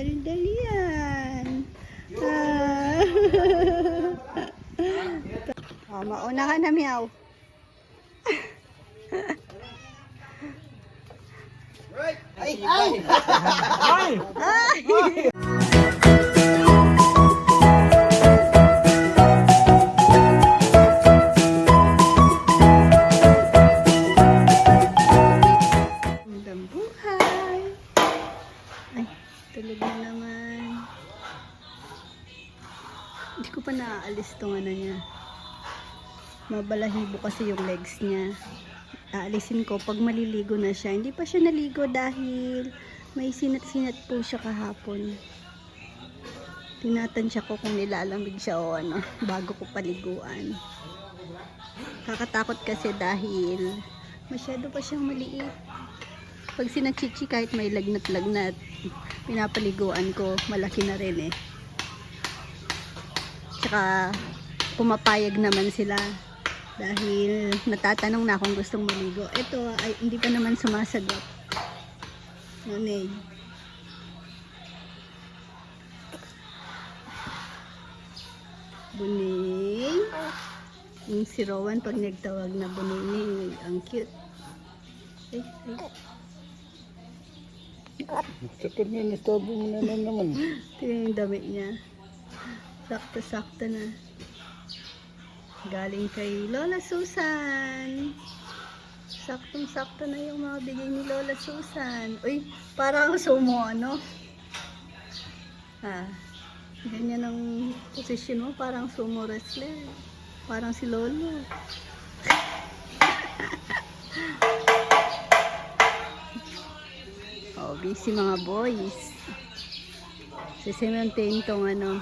dali-dali yan. Ah. oh, mauna ka na, Meow. Ay! Ay! Ay! Magandang legs niya. Aalisin ko pag maliligo na siya. Hindi pa siya naligo dahil may sinat-sinat po siya kahapon. Tinatansya ko kung nilalamig siya o ano, bago ko paliguan. Kakatakot kasi dahil masyado pa siyang maliit. Pag sinachichi kahit may lagnat-lagnat, pinapaliguan ko, malaki na rin eh. Tsaka pumapayag naman sila dahil natatanong na kung gustong maligo. Ito ay hindi pa naman sumasagot. Ngunit, Buning. Yung si Rowan pag nagtawag na buning, ang cute. Ay, ay. Sakit nga, nastobo mo na lang naman. Tingnan yung damit niya. Sakto-sakto na. Galing kay Lola Susan. Saktong-sakto na yung mga bigay ni Lola Susan. Uy, parang sumo, ano? Ha? Ganyan ang posisyon mo, parang sumo wrestler. Parang si Lolo. oh, busy mga boys. Sisementein tong ano.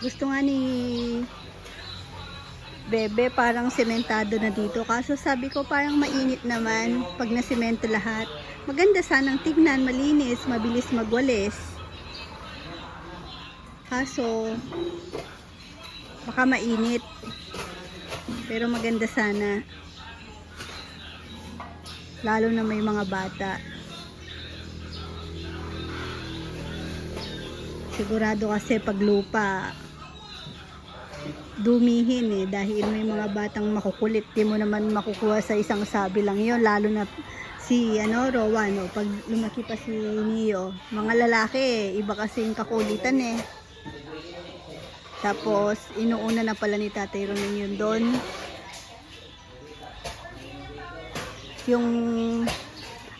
Gusto nga ni Bebe parang sementado na dito. Kaso sabi ko parang mainit naman pag nasemento lahat. Maganda sanang tignan, malinis, mabilis magwalis. Kaso baka mainit. Pero maganda sana. Lalo na may mga bata. Sigurado kasi pag lupa, dumihin eh dahil may mga batang makukulit. Di mo naman makukuha sa isang sabi lang yon lalo na si ano Rowan no? Pag lumaki pa si Neo mga lalaki iba kasi yung kakulitan eh. Tapos inuuna na pala ni Tatay Ronin yun doon. Yung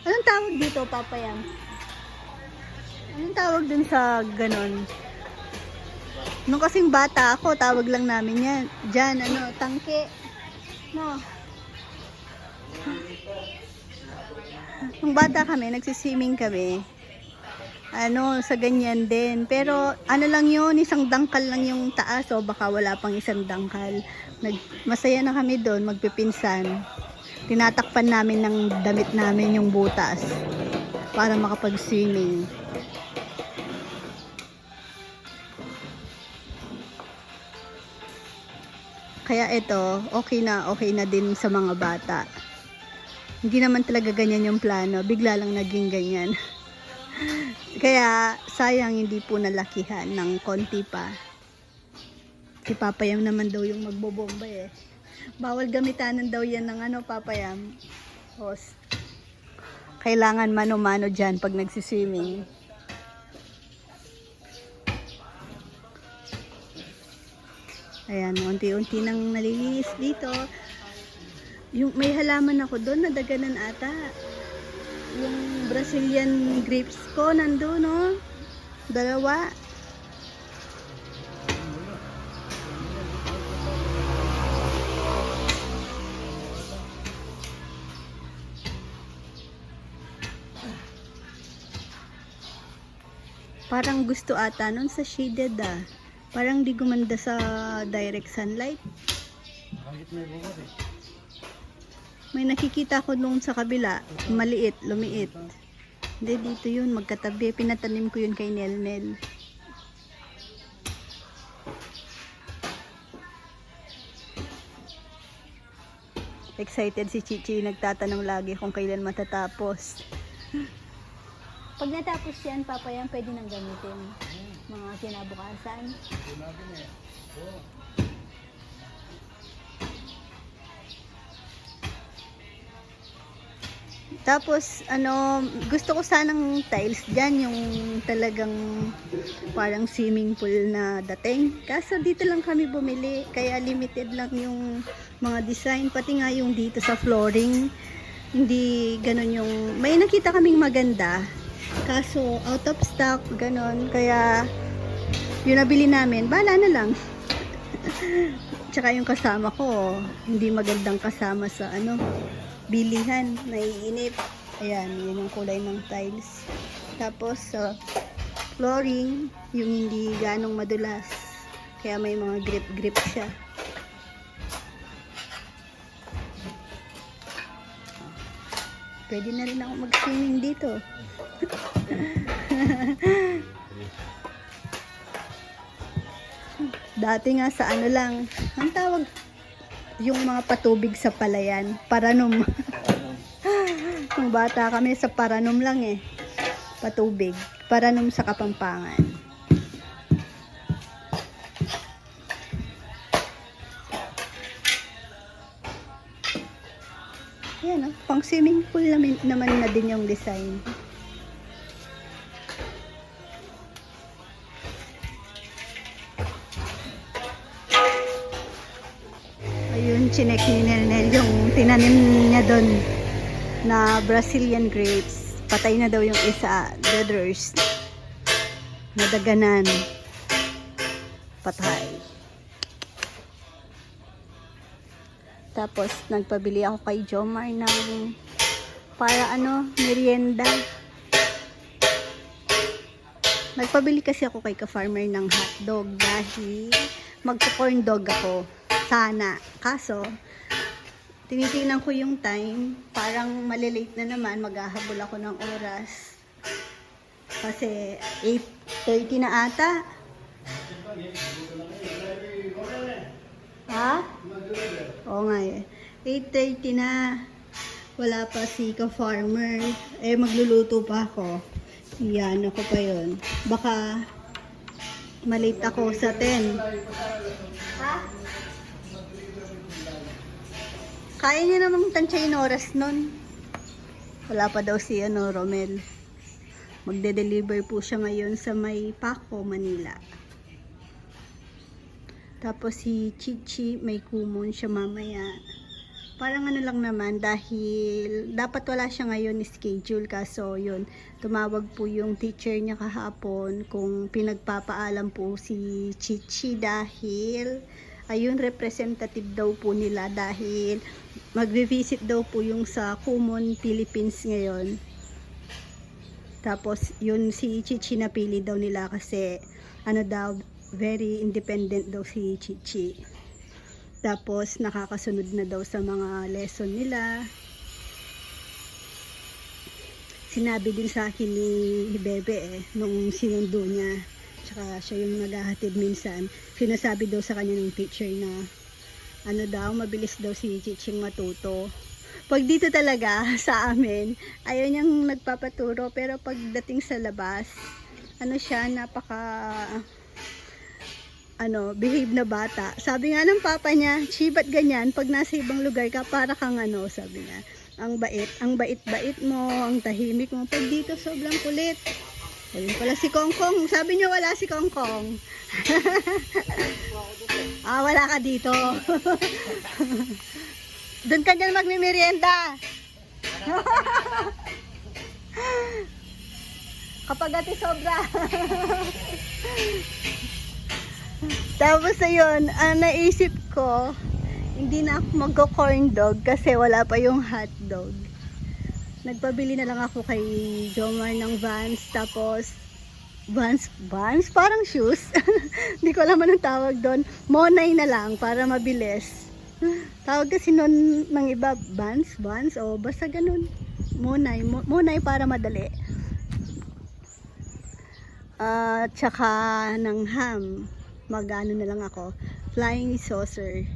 anong tawag dito papayang anong tawag dun sa ganon Nung kasing bata ako, tawag lang namin yan. Diyan, ano, tangke. No. Nung bata kami, nagsiswimming kami. Ano, sa ganyan din. Pero, ano lang yun, isang dangkal lang yung taas. O baka wala pang isang dangkal. Nag, masaya na kami doon, magpipinsan. Tinatakpan namin ng damit namin yung butas. Para makapag-swimming. Kaya ito, okay na, okay na din sa mga bata. Hindi naman talaga ganyan yung plano. Bigla lang naging ganyan. Kaya, sayang hindi po nalakihan ng konti pa. Si Papayam naman daw yung magbobomba eh. Bawal gamitanan daw yan ng ano, Papayam. Host. Kailangan mano-mano dyan pag nagsiswimming. Ayan, unti-unti nang nalilinis dito. Yung may halaman ako doon, nadaganan ata. Yung Brazilian grapes ko nandun, no? Dalawa. Parang gusto ata nun sa shaded ah. Parang di gumanda sa direct sunlight. May nakikita ko nung sa kabila, maliit, lumiit. Hindi, dito yun, magkatabi. Pinatanim ko yun kay Nel Nel. Excited si Chichi, nagtatanong lagi kung kailan matatapos. Pag natapos yan, Papa, yan pwede nang gamitin. Mga kinabukasan. Tapos, ano, gusto ko sanang tiles dyan, yung talagang parang swimming pool na dating. Kaso dito lang kami bumili, kaya limited lang yung mga design, pati nga yung dito sa flooring. Hindi ganun yung, may nakita kaming maganda, kaso out of stock, ganun. Kaya, yung nabili namin, bala na lang. Tsaka yung kasama ko, hindi magandang kasama sa ano, bilihan, naiinip. Ayan, yun yung kulay ng tiles. Tapos, sa flooring, yung hindi ganong madulas. Kaya may mga grip-grip siya. Pwede na rin ako mag-swimming dito. Dati nga sa ano lang, ang tawag, yung mga patubig sa palayan, paranom. Nung bata kami sa paranom lang eh. Patubig. Paranom sa Kapampangan. Yan oh, pang swimming pool naman, naman na din yung design. Chinek ni Nenel yung tinanim niya doon na Brazilian grapes. Patay na daw yung isa, dead rust. Nadaganan. Patay. Tapos, nagpabili ako kay Jomar ng para ano, merienda. Nagpabili kasi ako kay ka-farmer ng hotdog dahil magpo-corn dog ako. Sana. Kaso, tinitingnan ko yung time. Parang malilate na naman. Maghahabol ako ng oras. Kasi 8.30 na ata. Ha? Oo nga eh. 8.30 na. Wala pa si ka-farmer. Eh, magluluto pa ako. Yan, ako pa yun. Baka malate ako sa 10. Ha? Kaya niya namang tansyahin oras nun. Wala pa daw si ano, Romel. Magde-deliver po siya ngayon sa may Paco, Manila. Tapos si Chichi, may kumon siya mamaya. Parang ano lang naman dahil dapat wala siya ngayon schedule kaso yun tumawag po yung teacher niya kahapon kung pinagpapaalam po si Chichi dahil ayun representative daw po nila dahil magre-visit daw po yung sa Kumon Philippines ngayon. Tapos yun si Chichi napili daw nila kasi ano daw very independent daw si Chichi. Tapos nakakasunod na daw sa mga lesson nila. Sinabi din sa akin ni Bebe eh, nung sinundo niya. Tsaka siya yung naghahatid minsan. Sinasabi daw sa kanya ng teacher na ano daw, mabilis daw si Chiching matuto. Pag dito talaga sa amin, ayaw niyang nagpapaturo pero pagdating sa labas, ano siya, napaka ano, behave na bata. Sabi nga ng papa niya, Chi, ba't ganyan? Pag nasa ibang lugar ka, para kang ano, sabi niya. Ang bait, ang bait-bait mo, ang tahimik mo. Pag dito, sobrang kulit. Ayun pala si Kongkong. Sabi niya wala si Kongkong. ah, wala ka dito. Doon ka dyan magmimerienda. Kapag ati sobra. Tapos ayun, ah, naisip ko, hindi na ako magko-corn dog kasi wala pa yung hot dog. Nagpabili na lang ako kay Jomar ng Vans, tapos Vans, Vans? Parang shoes. Hindi ko alam anong tawag doon. Monay na lang para mabilis. Tawag kasi noon ng iba, Vans, Vans, o basta ganun. Monay, mo- Monay para madali. At tsaka ng ham. Magano na lang ako. Flying saucer.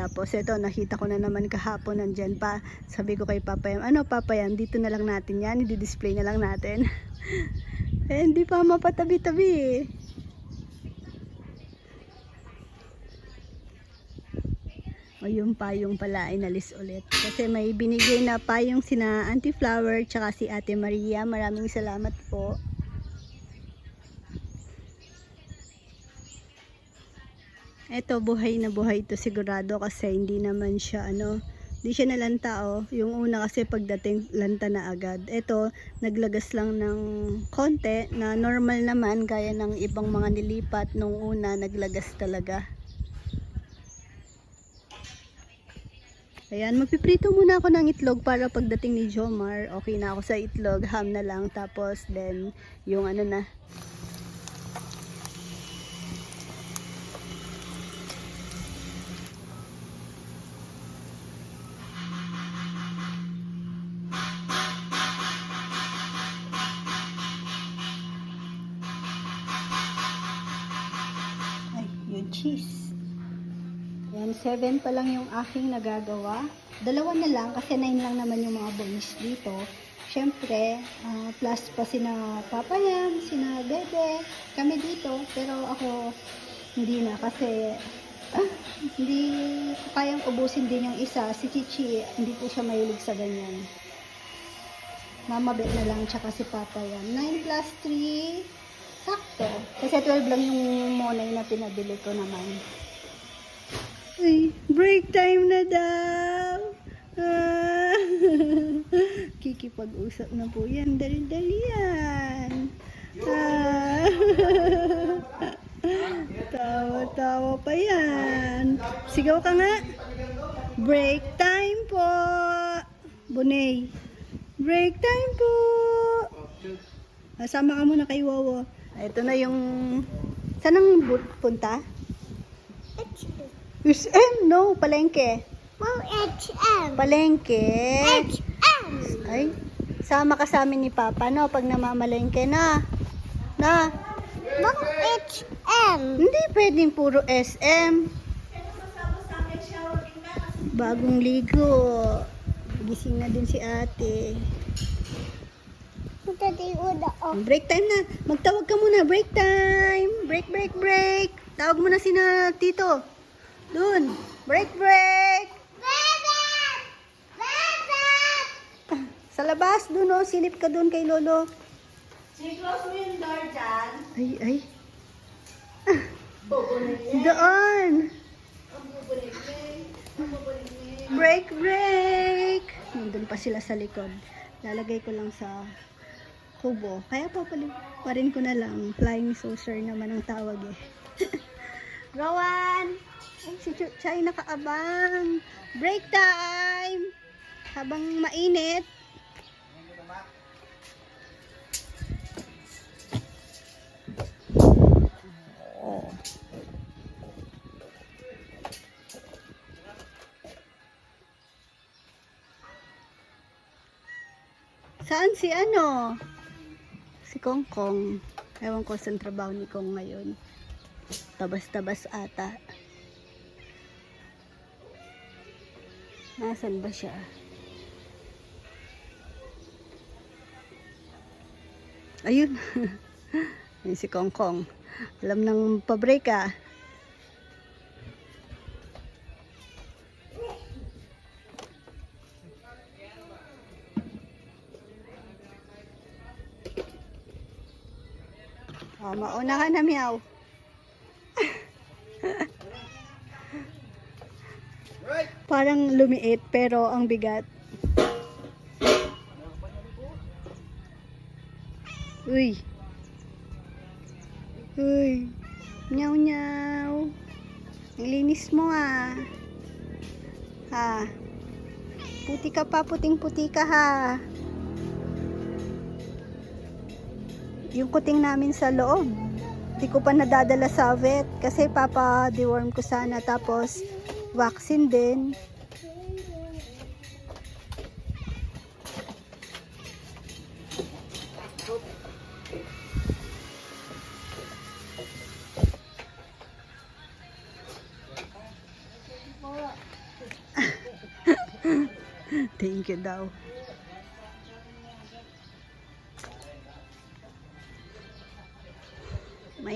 Tapos ito, nakita ko na naman kahapon nandyan pa. Sabi ko kay Papa Yam, ano Papa Yam, dito na lang natin yan, i-display na lang natin. eh, hindi pa mapatabi-tabi eh. O yung payong pala inalis ulit. Kasi may binigay na payong sina Auntie Flower tsaka si Ate Maria. Maraming salamat po. Eto, buhay na buhay to sigurado kasi hindi naman siya ano, hindi siya nalanta oh. Yung una kasi pagdating lanta na agad. Eto, naglagas lang ng konti na normal naman gaya ng ibang mga nilipat nung una naglagas talaga. Ayan, magpiprito muna ako ng itlog para pagdating ni Jomar, okay na ako sa itlog, ham na lang, tapos then yung ano na, Ay, yung cheese. Yan, 7 pa lang yung aking nagagawa. Dalawa na lang kasi 9 lang naman yung mga bonus dito. Siyempre, ah, plus pa sina Papa Yam, sina Bebe, kami dito. Pero ako, hindi na kasi ah, hindi kayang ubusin din yung isa. Si Chichi, hindi po siya mahilig sa ganyan. Mama Bet na lang, tsaka si Papa Yam. 9 plus 3, sakto. Kasi 12 lang yung monay na pinabili ko naman. Uy, break time na daw. Ah, Kikipag-usap na po yan. Dali-dali yan. Ah, Tawa-tawa pa yan. Sigaw ka nga. Break time po. Bunay. Break time po. Asama ka muna kay Wawa. Ito na yung... Saan ang punta? SM, no, palengke. Wow, HM. Palengke. HM. Ay, sama ka sa amin ni Papa, no, pag namamalengke na. Na, Wow, HM. hindi pwedeng puro SM. Bagong ligo. Gising na din si ate. Ito din una oh. Break time na. Magtawag ka muna. Break time. Break, break, break. Tawag mo na si na tito. Dun. Break, break. Bebe! Sa labas, dun oh. Silip ka dun kay Lolo. Si-close mo yung door dyan. Ay, ay. Doon. Break, break. Nandun pa sila sa likod. Lalagay ko lang sa kubo. Kaya papali pa rin ko na lang. Flying saucer naman ang tawag eh. Rowan! Ay, si Ch- Chay nakaabang. Break time! Habang mainit. Oh. Saan si ano? Si Kong Kong. Ewan ko saan trabaho ni Kong ngayon. Tabas-tabas ata. Nasaan ba siya? Ayun. Si Kong Kong. Alam ng pabrika. Oh, mauna ka na, Meow. Parang lumiit pero ang bigat. Uy. Uy. Nyaw nyaw. Ang linis mo ah. Ha. Puti ka pa, puting puti ka ha. Yung kuting namin sa loob. Di ko pa nadadala sa vet kasi papa deworm ko sana tapos vaccine din. Thank you daw.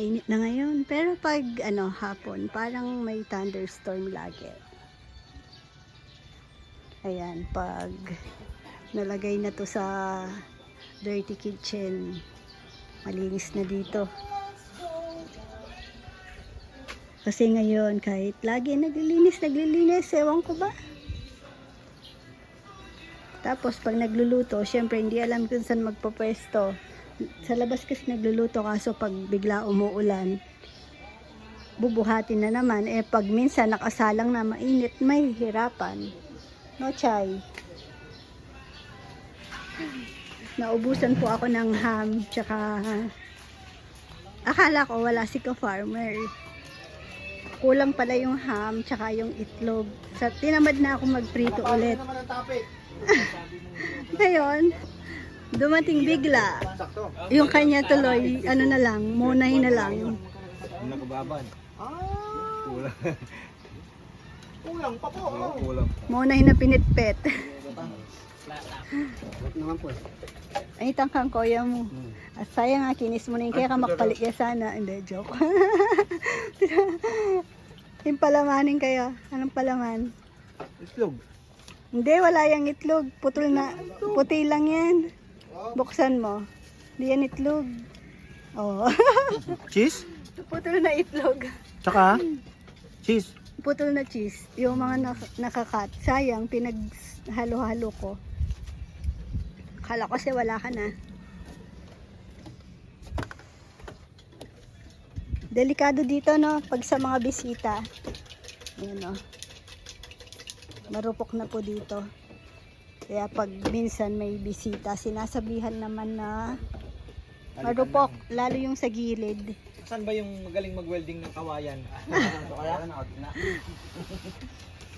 Mainit na ngayon. Pero pag ano, hapon, parang may thunderstorm lagi. Ayan, pag nalagay na to sa dirty kitchen, malinis na dito. Kasi ngayon, kahit lagi naglilinis, naglilinis, ewan ko ba? Tapos, pag nagluluto, syempre, hindi alam kung saan magpapwesto. Sa labas kasi nagluluto, kaso pag bigla umuulan, bubuhatin na naman. Eh, pag minsan nakasalang na mainit, may hirapan. No, Chay? Naubusan po ako ng ham, tsaka akala ko wala si ka-farmer. Kulang pala yung ham, tsaka yung itlog. Sa tinamad na ako magprito ulit. Ngayon, dumating bigla. Yung kanya tuloy, ano na lang, munahin na lang. Nakababad. Ah, Kulang. kulang pa po. oh. Kulang. Munahin na pinitpet. Naman po? Ay, tangkang koya mo. At sayang nga, kinis mo na yun. Kaya ka makapalik ya sana. Hindi, joke. yung palamanin kayo. Anong palaman? Itlog. Hindi, wala yung itlog. Putol na. Puti lang yan. Buksan mo. Hindi yan itlog. Oh. Cheese? Putol na itlog. Tsaka? Cheese. Putol na cheese. Yung mga nak- nakakat. Sayang, pinaghalo-halo ko. Kala ko kasi wala ka na. Delikado dito, no? Pag sa mga bisita. Ayan, no? Marupok na po dito. Kaya pag minsan may bisita, sinasabihan naman na marupok, lalo yung sa gilid. Saan ba yung magaling mag-welding ng kawayan?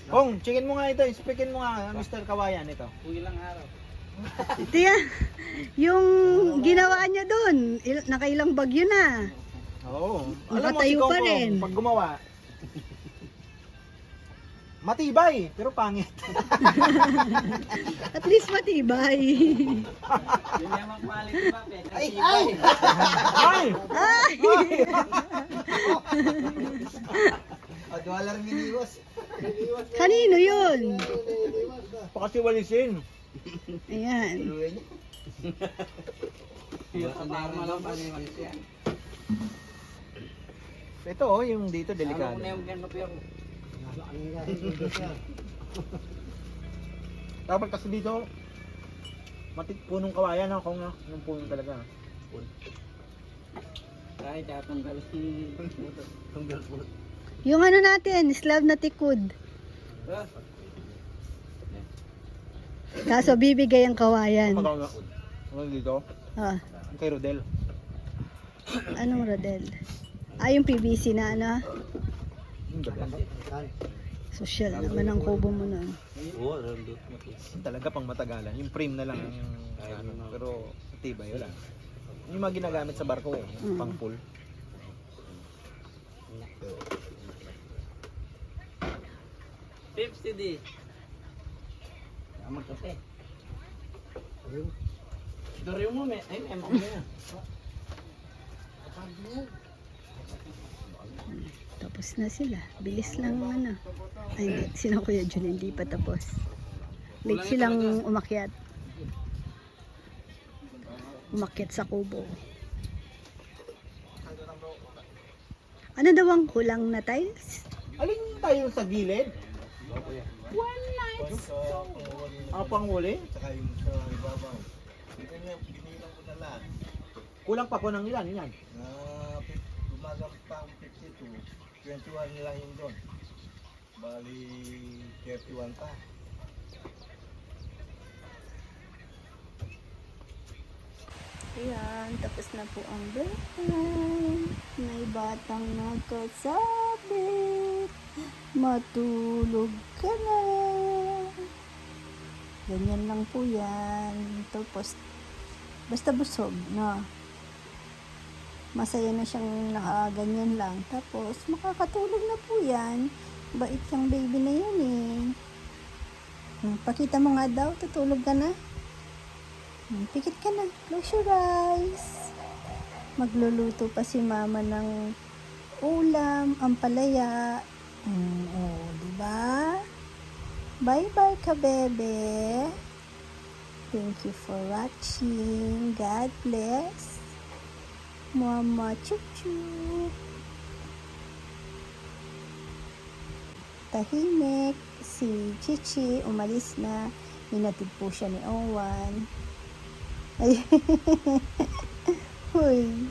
Kong, checkin mo nga ito. Inspekin mo nga, Mr. Kawayan, ito. Tiya, yung ginawa niya doon, il- nakailang bagyo na. Oo. Nakatayo pa Kong, rin. pag gumawa, matibay, pero pangit. At least matibay. Ay! Ay! Ay! Ay! Adwalar miniwas. Kanino yun? Pakasiwalisin. Ayan. Ito oh, yung dito delikado. Dapat kasi dito, matik punong kawayan ako nga, yung puno talaga. Ay, tatanggal si... Tanggal po. Yung ano natin, slab na tikod. Kaso bibigay ang kawayan. Ano nga? Ano dito? Ah, Kay Rodel. anong Rodel? Ah, yung PVC na ano? Yung. Social naman ang kubo mo nun. Oo, mo. Yung talaga pang matagalan. Yung frame na lang ang ano, pero tibay wala. Yung mga ginagamit sa barko eh, Mm. pang pool. Fifty di. Tama kape. Dari mo me, ay may mo na. Tapos na sila. Bilis lang ano. Ay, hindi. Sino Kuya Jun, hindi pa tapos. Late silang umakyat. Umakyat sa kubo. Ano daw ang kulang na tiles? Alin tayo sa gilid? One night. Ang panghuli? Saka yung sa ibabaw. Ito niya, binilang ko na lahat. Kulang pa po ng ilan yan. Na gumagamit pa ang 52. 21 lang yun doon. Bali, 31 pa. Ayan, tapos na po ang bedtime. May batang nagkasabit. Matulog ka na. Ganyan lang po yan. Tapos, basta busog, no? Masaya na siyang nakaganyan lang. Tapos, makakatulog na po yan. Bait yung baby na yan eh. Hmm, Pakita mo nga daw, tutulog ka na. Hmm, Pikit ka na. Close your eyes. Magluluto pa si mama ng ulam, ampalaya. Hmm, oh, di ba? Bye-bye ka, bebe. Thank you for watching. God bless. Mama, chup-chup. Tahimik. Si Chichi umalis na. Hinatid po siya ni Owan. Ay. Huy.